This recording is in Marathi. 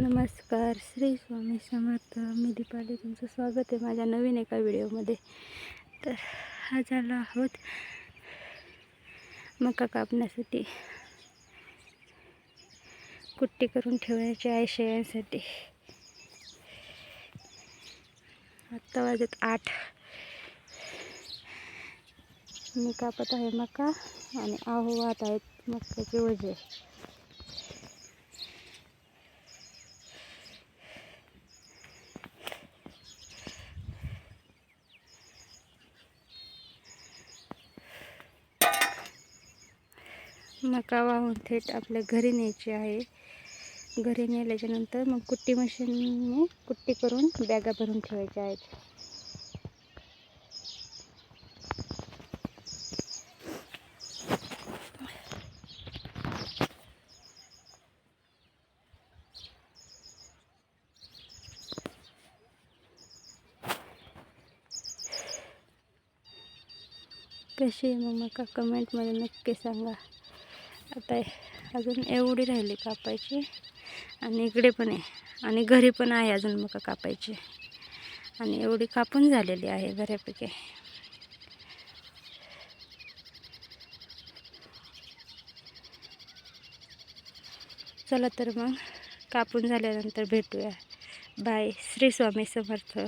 नमस्कार श्री स्वामी समर्थ. मी दीपाली तुमचं स्वागत आहे माझ्या नवीन एका व्हिडिओमध्ये. तर आज आलो आहोत मका कापण्यासाठी. कुट्टी करून ठेवण्याची आहे शेळ्यांसाठी. आत्ता वाजत आठ. मी कापत आहे मका आणि आहो वाहत आहेत मक्याचे वजे. मका वाहून थेट आपल्या घरी न्यायची आहे. घरी नेल्याच्यानंतर मग कुट्टी मशीनने कुट्टी करून बॅगा भरून ठेवायच्या आहेत. कशी आहे मग मका कमेंटमध्ये नक्की सांगा. आता अजून एवढी राहिली कापायची. आणि इकडे पण आहे. आणि घरी पण आहे अजून मका कापायची. आणि एवढी कापून झालेली आहे बऱ्यापैकी. चला तर मग कापून झाल्यानंतर भेटूया. बाय. श्री स्वामी समर्थ.